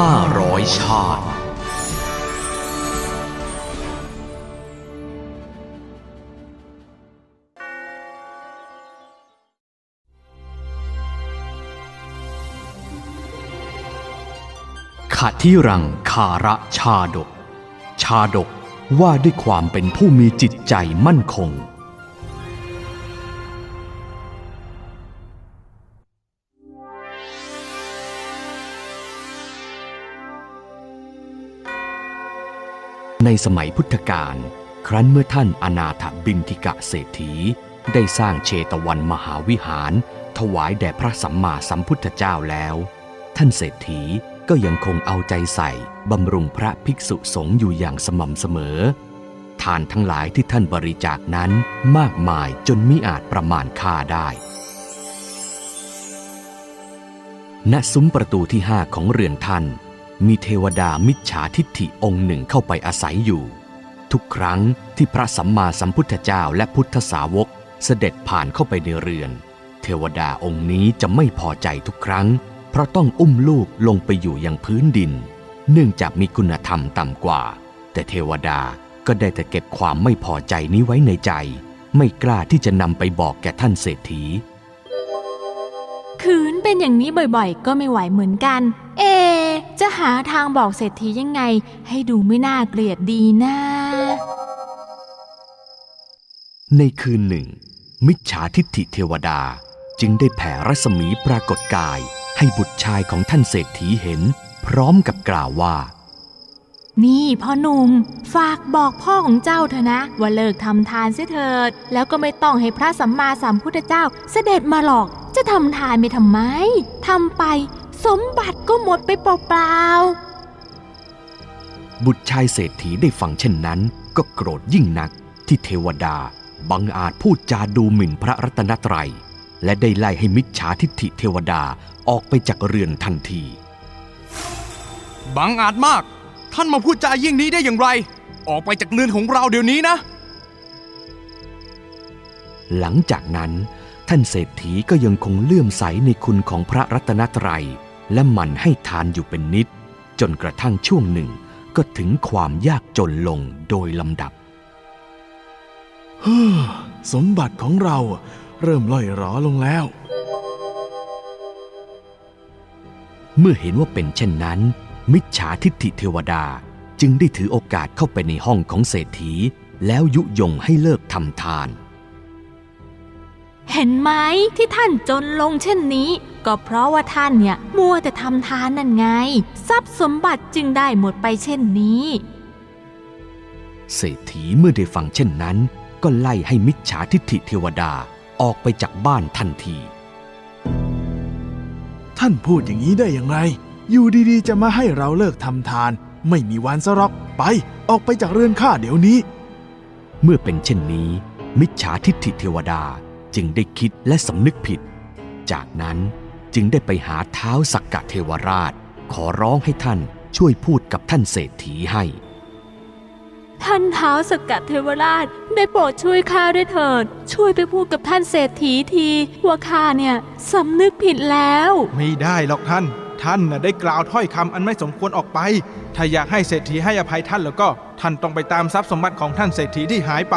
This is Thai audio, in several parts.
ห้าร้อยชาติขะที่รังคาระชาดก ชาดกว่าด้วยความเป็นผู้มีจิตใจมั่นคง สมัยพุทธกาลครั้นเมื่อท่านอนาถบินทิกะเศรษฐี ได้สร้างเชตวันมหาวิหาร ถวายแด่พระสัมมาสัมพุทธเจ้าแล้ว ท่านเศรษฐีก็ยังคงเอาใจใส่บำรุงพระภิกษุสงฆ์อยู่อย่างสม่ำเสมอ ทานทั้งหลายที่ท่านบริจาคนั้นมากมายจนมิอาจประมาณค่าได้ ณซุ้มประตูที่ห้าของเรือนท่าน มีเทวดามิจฉาทิฏฐิองค์หนึ่งเข้าไปอาศัยอยู่ ทุกครั้งที่พระสัมมาสัมพุทธเจ้าและพุทธสาวกเสด็จผ่านเข้าไปในเรือน เทวดาองค์นี้จะไม่พอใจทุกครั้ง เพราะต้องอุ้มลูกลงไปอยู่ยังพื้นดิน เนื่องจากมีคุณธรรมต่ำกว่า แต่เทวดาก็ได้แต่เก็บความไม่พอใจนี้ไว้ในใจ ไม่กล้าที่จะนำไปบอกแก่ท่านเศรษฐีคืนเป็นอย่างนี้บ่อยๆ ก็ไม่ไหวเหมือนกัน เอ หาทางบอกเศรษฐียังไง ให้ดูไม่น่าเกลียดดีนะในคืนหนึ่ง มิจฉาทิฏฐิเทวดาจึงได้แผ่รัศมีปรากฏกาย ให้บุตรชายของท่านเศรษฐีเห็น พร้อมกับกล่าวว่า นี่พ่อหนุ่ม ฝากบอกพ่อของเจ้าเถอะนะ ว่าเลิกทำทานเสียเถิด แล้วก็ไม่ต้องให้พระสัมมาสัมพุทธเจ้าเสด็จมาหรอก จะทำทานไม่ทำไมทำไป สมบัติก็หมดไปเปล่าบุตรชายเศรษฐีได้ฟังเช่นนั้น ก็โกรธยิ่งนักที่เทวดาบังอาจพูดจาดูหมิ่นพระรัตนตรัย และได้ไล่ให้มิจฉาทิฏฐิเทวดาออกไปจากเรือนทันที บังอาจมาก ท่านมาพูดจายิ่งนี้ได้อย่างไร ออกไปจากเรือนของเราเดี๋ยวนี้นะ หลังจากนั้นท่านเศรษฐีก็ยังคงเลื่อมใสในคุณของพระรัตนตรัย และหมั่นให้ทานอยู่เป็นนิด จนกระทั่งช่วงหนึ่งก็ถึงความยากจนลงโดยลำดับเฮ้อสมบัติของเราเริ่มล่อยหรอลงแล้ว เมื่อเห็นว่าเป็นเช่นนั้น มิจฉาทิฏฐิเทวดาจึงได้ถือโอกาสเข้าไปในห้องของเศรษฐี แล้วยุยงให้เลิกทำทานๆ เห็นไหมที่ท่านจนลงเช่นนี้ ก็เพราะว่าท่านเนี่ยมัวแต่ทำทานนั่นไง ทรัพย์สมบัติจึงได้หมดไปเช่นนี้ เศรษฐีเมื่อได้ฟังเช่นนั้น ก็ไล่ให้มิจฉาทิฏฐิเทวดาออกไปจากบ้านทันที ท่านพูดอย่างนี้ได้อย่างไร อยู่ดีๆ จะมาให้เราเลิกทำทาน ไม่มีวันสรอกไป ออกไปจากเรือนข้าเดี๋ยวนี้ เมื่อเป็นเช่นนี้ มิจฉาทิฏฐิเทวดา จึงได้คิดและสำนึกผิด จากนั้นจึงได้ไปหาเท้าสักกะเทวราช ขอร้องให้ท่านช่วยพูดกับท่านเศรษฐีให้ ท่านเท้าวสกัดเทวราชได้โปรดช่วยข้าด้วยเถิด ช่วยไปพูดกับท่านเศรษฐีทีว่าข้าเนี่ยสำนึกผิดแล้ว ไม่ได้หรอกท่าน ท่านน่ะได้กล่าวถ้อยคำอันไม่สมควรออกไป ถ้าอยากให้เศรษฐีให้อภัยท่านแล้วก็ ท่านต้องไปตามทรัพย์สมบัติของท่านเศรษฐีที่หายไป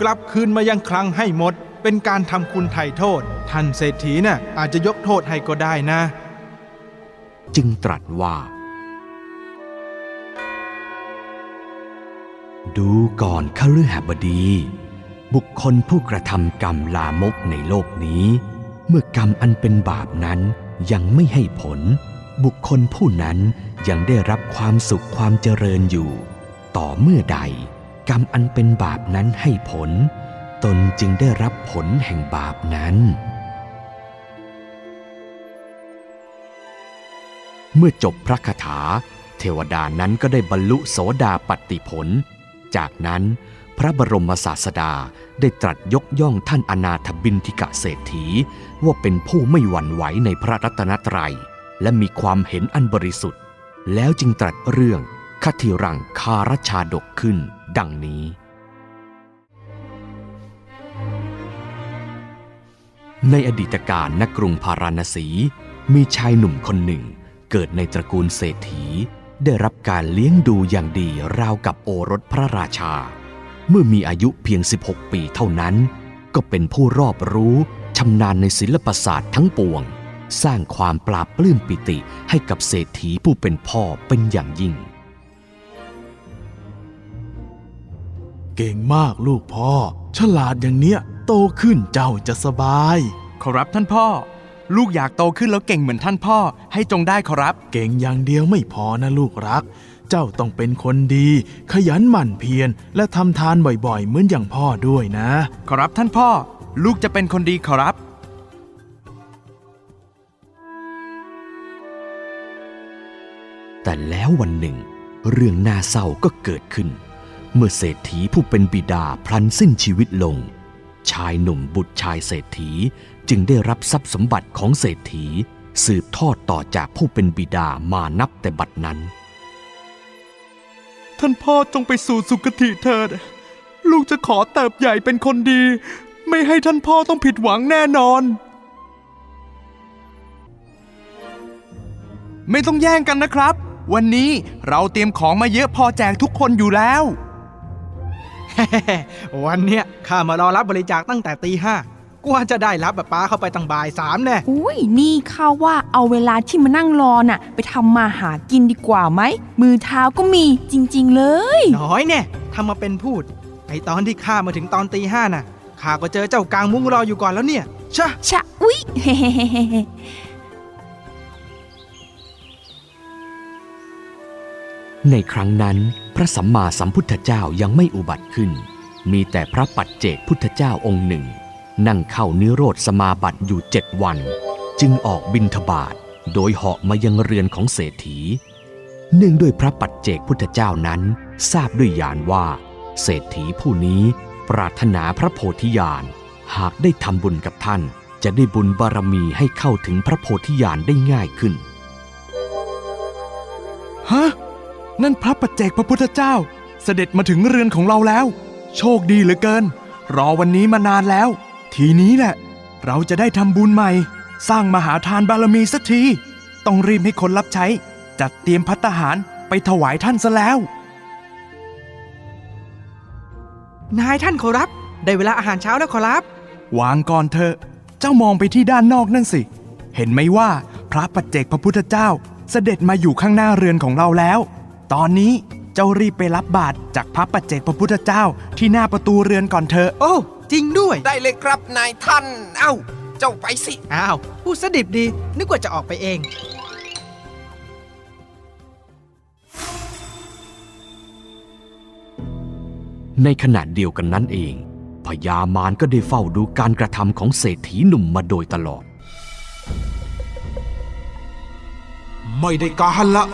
กลับคืนมายังคลังให้หมด เป็นการทำคุณไถ่โทษ ท่านเศรษฐีน่ะอาจจะยกโทษให้ก็ได้นะ จึงตรัสว่า ดูก่อนขฤหบดี บุคคลผู้กระทำกรรมลามกในโลกนี้ เมื่อกรรมอันเป็นบาปนั้นยังไม่ให้ผล บุคคลผู้นั้นยังได้รับความสุขความเจริญอยู่ ต่อเมื่อใด กรรมอันเป็นบาปนั้นให้ผล ตนจึงได้รับผลแห่งบาปนั้น เมื่อจบพระคาถา เทวดานั้นก็ได้บรรลุโสดาปัตติผล จากนั้นพระบรมศาสดาได้ตรัสยกย่องท่านอนาถบินทิกะเศรษฐี ว่าเป็นผู้ไม่หวั่นไหวในพระรัตนตรัย และมีความเห็นอันบริสุทธิ์ แล้วจึงตรัสเรื่องคติรังคารชาดกขึ้น ดังนี้ ในอดีตการณกรุงพาราณสี มีชายหนุ่มคนหนึ่ง เกิดในตระกูลเศรษฐี ได้รับการเลี้ยงดูอย่างดีราวกับโอรสพระราชา เมื่อมีอายุเพียง 16 ปีเท่านั้น ก็เป็นผู้รอบรู้ชำนาญในศิลปศาสตร์ทั้งปวง สร้างความปราบปลื้มปิติให้กับเศรษฐีผู้เป็นพ่อเป็นอย่างยิ่ง เก่งมากลูกพ่อ ฉลาดอย่างเนี้ย โตขึ้นเจ้าจะสบาย ขอรับท่านพ่อ ลูกอยากโตขึ้นแล้วเก่งเหมือนท่านพ่อ ให้จงได้ขอรับ เก่งอย่างเดียวไม่พอนะลูกรัก เจ้าต้องเป็นคนดี ขยันหมั่นเพียรและทำทานบ่อยๆ เหมือนอย่างพ่อด้วยนะ ขอรับท่านพ่อ ลูกจะเป็นคนดีขอรับแต่แล้ววันหนึ่ง เรื่องน่าเศร้าก็เกิดขึ้น เมื่อเศรษฐีผู้เป็นบิดาพลันสิ้นชีวิตลง ชายหนุ่มบุตรชายเศรษฐีจึงได้รับทรัพย์สมบัติของเศรษฐี สืบทอดต่อจากผู้เป็นบิดามานับแต่บัดนั้น ท่านพ่อจงไปสู่สุคติเถิด ลูกจะขอเติบใหญ่เป็นคนดี ไม่ให้ท่านพ่อต้องผิดหวังแน่นอน ไม่ต้องแย่งกันนะครับ วันนี้เราเตรียมของมาเยอะพอแจกทุกคนอยู่แล้ว วันเนี้ยข้ามารอรับบริจาคตั้งแต่ตีห้ากว่าจะได้รับแบบป้าเข้าไปตั้งบ่ายสามแน่อุ้ยนี่ข้าว่าเอาเวลาที่มานั่งรอน่ะ ไปทำมาหากินดีกว่าไหม มือเท้าก็มีจริง ๆ เลย น้อยแน่ทำมาเป็นพูดไอตอนที่ข้ามาถึงตอนตีห้าน่ะข้าก็เจอเจ้ากลางมุ้งรออยู่ก่อนแล้วเนี่ย ชะ ชะ อุ้ยเฮ้เฮ้เฮ้เฮ้ในครั้งนั้น พระสัมมาสัมพุทธเจ้ายังไม่อุบัติขึ้น มีแต่พระปัจเจกพุทธเจ้าองค์หนึ่ง นั่งเข้านิโรธสมาบัติอยู่เจ็ดวัน จึงออกบินทบาทโดยเหาะมายังเรือนของเศรษฐี เนื่องด้วยพระปัจเจกพุทธเจ้านั้นทราบด้วยญาณว่า เศรษฐีผู้นี้ปรารถนาพระโพธิญาณหากได้ทำบุญกับท่าน จะได้บุญบารมีให้เข้าถึงพระโพธิญาณได้ง่ายขึ้นฮะ นั่นพระปัจเจกพระพุทธเจ้า เสด็จมาถึงเรือนของเราแล้ว โชคดีเหลือเกิน รอวันนี้มานานแล้ว ทีนี้แหละ เราจะได้ทำบุญใหม่ สร้างมหาทานบารมีสักที ต้องรีบให้คนรับใช้ จัดเตรียมพัตตาหารไปถวายท่านซะแล้ว นายท่านขอรับ ได้เวลาอาหารเช้าแล้วขอรับ วางก่อนเถอะ เจ้ามองไปที่ด้านนอกนั่นสิ เห็นไหมว่าพระปัจเจกพระพุทธเจ้า เสด็จมาอยู่ข้างหน้าเรือนของเราแล้ว ตอนนี้เจ้ารีบไปรับบาตรจากพระปัจเจกพระพุทธเจ้าที่หน้าประตูเรือนก่อนเถอะโอ้ จริงด้วย ได้เลยครับนายท่าน เอ้า เจ้าไปสิ อ้าวพูดสดิบดี นึกว่าจะออกไปเอง ในขณะเดียวกันนั้นเองพญามารก็ได้เฝ้าดูการกระทำของเศรษฐีหนุ่มมาโดยตลอด ไม่ได้การละ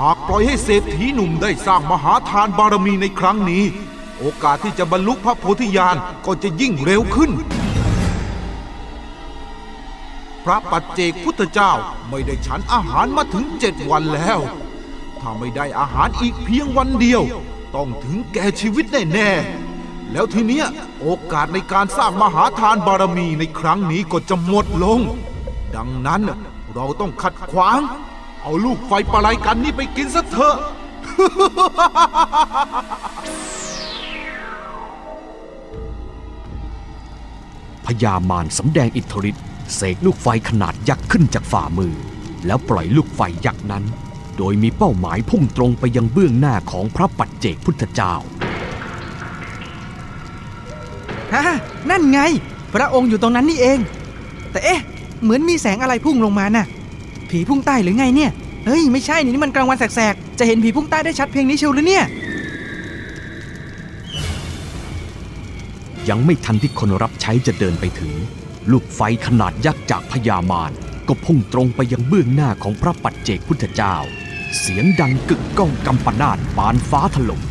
หากปล่อยให้เศรษฐีหนุ่มได้สร้างมหาทานบารมีในครั้งนี้ โอกาสที่จะบรรลุพระโพธิญาณก็จะยิ่งเร็วขึ้น พระปัจเจกพุทธเจ้าไม่ได้ฉันอาหารมาถึงเจ็ดวันแล้ว ถ้าไม่ได้อาหารอีกเพียงวันเดียว ต้องถึงแก่ชีวิตแน่ๆแล้วทีเนี้ยโอกาสในการสร้างมหาทานบารมีในครั้งนี้ก็จะหมดลง ดังนั้นเราต้องขัดขวาง เอาลูกไฟปลาไหลกันนี่ไปกินซะเถอะ พญามารสำแดงอิทธิฤทธิ์เสกลูกไฟขนาดยักษ์ขึ้นจากฝ่ามือ แล้วปล่อยลูกไฟยักษ์นั้น โดยมีเป้าหมายพุ่งตรงไปยังเบื้องหน้าของพระปัจเจกพุทธเจ้าฮะนั่นไง พระองค์อยู่ตรงนั้นนี่เอง แต่เอ๊ะ เหมือนมีแสงอะไรพุ่งลงมาน่ะ ผีพุ่งใต้หรือไงเนี่ย เฮ้ย ไม่ใช่นี่มันกลางวันแสกๆ จะเห็นผีพุ่งใต้ได้ชัดเพียงนี้เชียวหรือเนี่ย ยังไม่ทันที่คนรับใช้จะเดินไปถึง ลูกไฟขนาดยักษ์จากพญามารก็พุ่งตรงไปยังเบื้องหน้าของพระปัจเจกพุทธเจ้า เสียงดังกึกก้องกำปนาตปานฟ้าถล่ม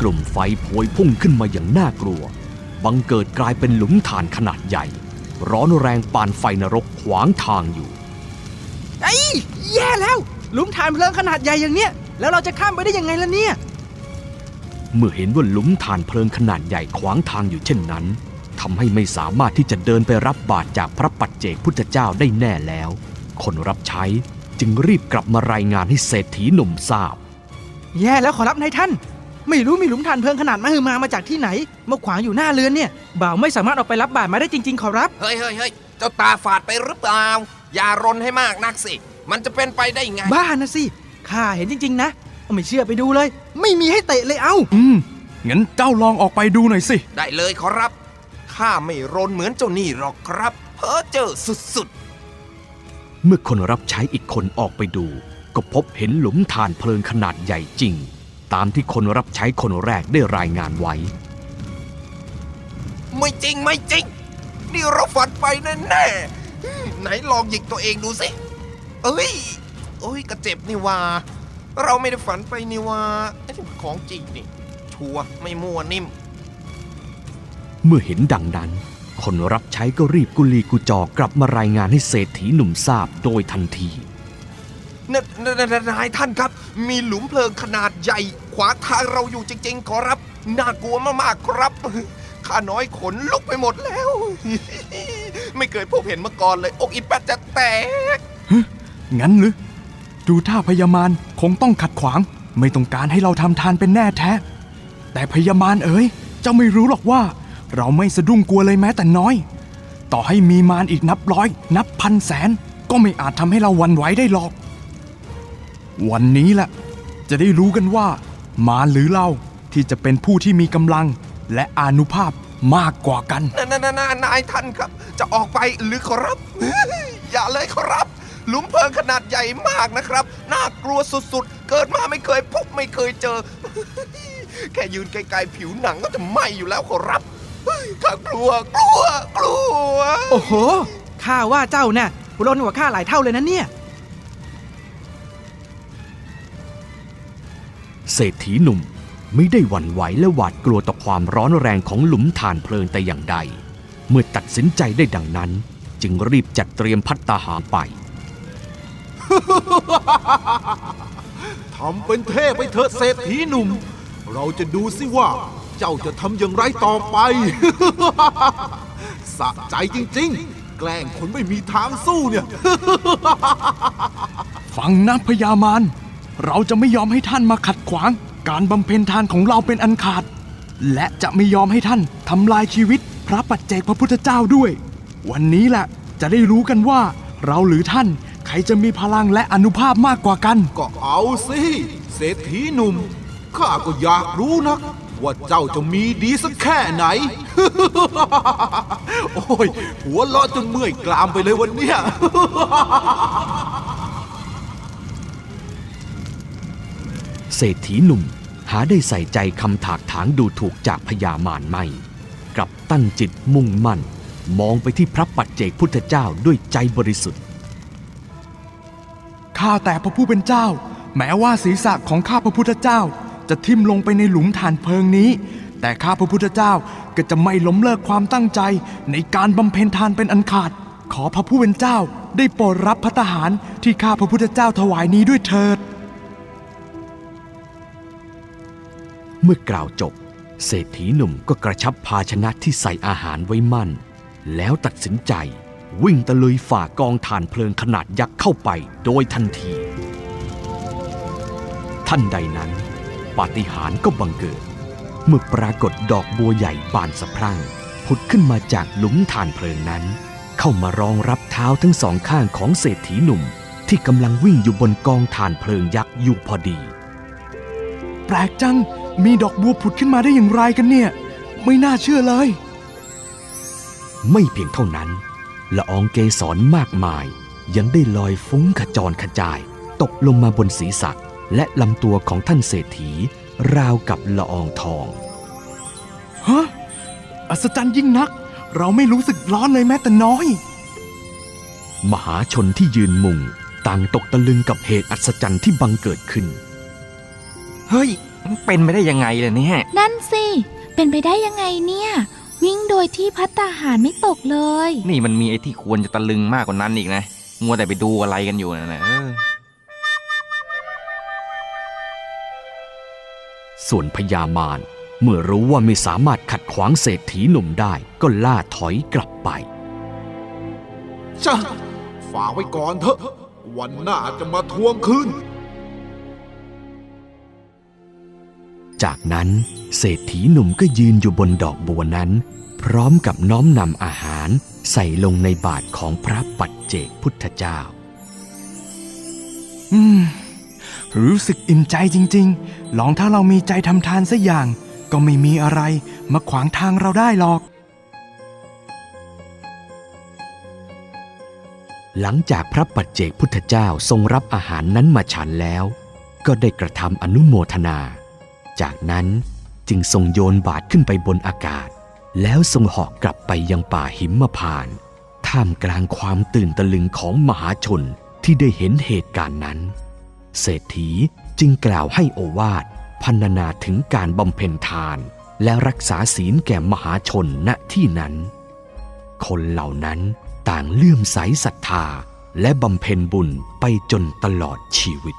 กลุ่มไฟโพยพุ่งขึ้นมาอย่างน่ากลัว บังเกิดกลายเป็นหลุมฐานขนาดใหญ่ ร้อนแรงปานไฟนรกขวางทางอยู่ อ้ยแย่แล้วหลุมฐานเพลิงขนาดใหญ่อย่างเนี้ยแล้วเราจะข้ามไปได้ยังไงล่ะเนี่ย เมื่อเห็นว่าหลุมฐานเพลิงขนาดใหญ่ขวางทางอยู่เช่นนั้นทำให้ไม่สามารถที่จะเดินไปรับบาตรจากพระปัจเจกพุทธเจ้าได้แน่แล้ว คนรับใช้จึงรีบกลับมารายงานให้เศรษฐีหนุ่มทราบ แย่แล้วขอรับนายท่าน ไม่รู้มีหลุมฐานเพลิงขนาดมหึมามาจากที่ไหนมาขวางอยู่หน้าเรือนเนี่ยบ่าวไม่สามารถออกไปรับบาตรมาได้จริง ๆ ขอรับ เฮ้ยเฮ้ยเฮ้ยเจ้าตาฝาดไปหรือเปล่า อย่ารนให้มากนักสิ มันจะเป็นไปได้ไง บ้านะสิข้าเห็นจริง ๆ นะไม่เชื่อไปดูเลย ไม่มีให้เตะเลยเอ้า อืม งั้นเจ้าลองออกไปดูหน่อยสิ ได้เลยขอรับ ข้าไม่รนเหมือนเจ้านี่หรอกครับ เพ้อเจอสุดเมื่อคนรับใช้อีกคนออกไปดู ก็พบเห็นหลุมฐานเพลิงขนาดใหญ่จริง ตามที่คนรับใช้คนแรกได้รายงานไว้ ๆ ไม่จริงไม่จริง นี่เราฝันไปแน่ๆ ไหนลองหยิกตัวเองดูสิ เอ้ยเอ้ยกระเจ็บนี่ว่า เราไม่ได้ฝันไปนี่ว่าไอ้ที่มันของจริงนี่ ชัวร์ไม่มั่วนิ่ม เมื่อเห็นดังนั้น คนรับใช้ก็รีบกุลีกุจอกลับมารายงานให้เศรษฐีหนุ่มทราบโดยทันทีนนนนนายท่านครับ มีหลุมเพลิงขนาดใหญ่ ขวางทางเราอยู่จริง ๆ ขอรับ น่ากลัวมากๆครับ ข้าน้อยขนลุกไปหมดแล้ว ไม่เคยพบเห็นมาก่อนเลย อกอีแปดจะแตก งั้นหรือ ดูท่าพญามารคงต้องขัดขวาง ไม่ต้องการให้เราทำทานเป็นแน่แท้ แต่พญามารเอ๋ยเจ้าไม่รู้หรอกว่า เราไม่สะดุ้งกลัวเลยแม้แต่น้อย ต่อให้มีมารอีกนับร้อย นับพันแสน ก็ไม่อาจทำให้เราหวันไหวได้หรอก วันนี้แหละ จะได้รู้กันว่า มารหรือเราที่จะเป็นผู้ที่มีกำลังและอานุภาพ มากกว่ากัน นานานานายท่านครับ จะออกไปหรือขอรับ อย่าเลยขอรับ หลุมเพลิงขนาดใหญ่มากนะครับ น่ากลัวสุดๆ เกิดมาไม่เคยพบไม่เคยเจอ แค่ยืนไกลๆผิวหนังก็จะไหม้อยู่แล้วขอรับเฮ้ยข้ากลัวกลัวกลัว โอ้โห ข้าว่าเจ้าน่ะร้อนกว่าข้าหลายเท่าเลยนะเนี่ย เศรษฐีหนุ่ม ไม่ได้หวั่นไหวและหวาดกลัวต่อความร้อนแรงของหลุมฐานเพลิงแต่อย่างใด เมื่อตัดสินใจได้ดังนั้น จึงรีบจัดเตรียมพัตตาหารไปทำเป็นเท่ไปเถอะเศรษฐีหนุ่ม เราจะดูสิว่าเจ้าจะทำอย่างไรต่อไปสะใจจริง ๆ แกล้งคนไม่มีทางสู้เนี่ย ฟังนะพญามารเราจะไม่ยอมให้ท่านมาขัดขวาง การบำเพ็ญทานของเราเป็นอันขาด และจะไม่ยอมให้ท่านทำลายชีวิตพระปัจเจกพระพุทธเจ้าด้วย วันนี้แหละจะได้รู้กันว่า เราหรือท่านใครจะมีพลังและอนุภาพมากกว่ากัน ก็เอาสิ เศรษฐีหนุ่ม ข้าก็อยากรู้นะว่าเจ้าจะมีดีสักแค่ไหน โอ้ย หัวเราะจนเมื่อยกรามไปเลยวันเนี้ย เศรษฐีหนุ่มหาได้ใส่ใจคำถากถางดูถูกจากพญามารไม่ กลับตั้งจิตมุ่งมั่น มองไปที่พระปัจเจกพุทธเจ้าด้วยใจบริสุทธิ์ข้าแต่พระผู้เป็นเจ้า แม้ว่าศีรษะของข้าพระพุทธเจ้า จะทิ่มลงไปในหลุมฐานเพลิงนี้ แต่ข้าพระพุทธเจ้าก็จะไม่ล้มเลิกความตั้งใจในการบำเพ็ญทานเป็นอันขาด ขอพระผู้เป็นเจ้าได้โปรดรับพัตตาหารที่ข้าพระพุทธเจ้าถวายนี้ด้วยเถิด เมื่อกล่าวจบ เศรษฐีหนุ่มก็กระชับภาชนะที่ใส่อาหารไว้มั่น แล้วตัดสินใจวิ่งตะลุยฝ่ากองถ่านเพลิงขนาดยักษ์เข้าไปโดยทันที ท่านใดนั้นปาฏิหาริย์ก็บังเกิด เมื่อปรากฏดอกบัวใหญ่บานสะพรั่ง ผุดขึ้นมาจากหลุมถ่านเพลิงนั้น เข้ามารองรับเท้าทั้งสองข้างของเศรษฐีหนุ่มที่กำลังวิ่งอยู่บนกองถ่านเพลิงยักษ์อยู่พอดี แปลกจัง มีดอกบัวผุดขึ้นมาได้อย่างไรกันเนี่ย ไม่น่าเชื่อเลย ไม่เพียงเท่านั้น ละอองเกสรมากมาย ยังได้ลอยฟุ้งขจรขจาย ตกลงมาบนศีรษะและลำตัวของท่านเศรษฐี ราวกับละอองทองฮะอัศจรรย์ยิ่งนัก เราไม่รู้สึกร้อนเลยแม้แต่น้อย มหาชนที่ยืนมุง ต่างตกตะลึงกับเหตุอัศจรรย์ที่บังเกิดขึ้น เฮ้ย มันเป็นไปได้ยังไงล่ะเนี่ยนั่นสิ เป็นไปได้ยังไงเนี่ย วิ่งโดยที่พัตตาหารไม่ตกเลย นี่มันมีไอ้ที่ควรจะตะลึงมากกว่านั้นอีกนะมัวแต่ไปดูอะไรกันอยู่นะนะเออส่วนพญามารเมื่อรู้ว่าไม่สามารถขัดขวางเศรษฐีหนุ่มได้ก็ล่าถอยกลับไป จ้ะฝากไว้ก่อนเถอะ วันหน้าจะมาทวงคืน จากนั้นเศรษฐีหนุ่มก็ยืนอยู่บนดอกบัวนั้น พร้อมกับน้อมนำอาหารใส่ลงในบาทของพระปัจเจกพุทธเจ้า อืม รู้สึกอิ่มใจจริง ๆ ลองถ้าเรามีใจทำทานสักอย่าง ก็ไม่มีอะไรมาขวางทางเราได้หรอก หลังจากพระปัจเจกพุทธเจ้าทรงรับอาหารนั้นมาฉันแล้ว ก็ได้กระทำอนุโมทนา จากนั้นจึงทรงโยนบาทขึ้นไปบนอากาศ แล้วทรงหาะกลับไปยังป่าหิมพานต์ท่ามกลางความตื่นตะลึงของมหาชนที่ได้เห็นเหตุการณ์นั้น เศรษฐีจึงกล่าวให้โอวาทพันนาถึงการบำเพ็ญทาน และรักษาศีลแก่มหาชนณที่นั้น คนเหล่านั้นต่างเลื่อมใสศรัทธาและบำเพ็ญบุญไปจนตลอดชีวิต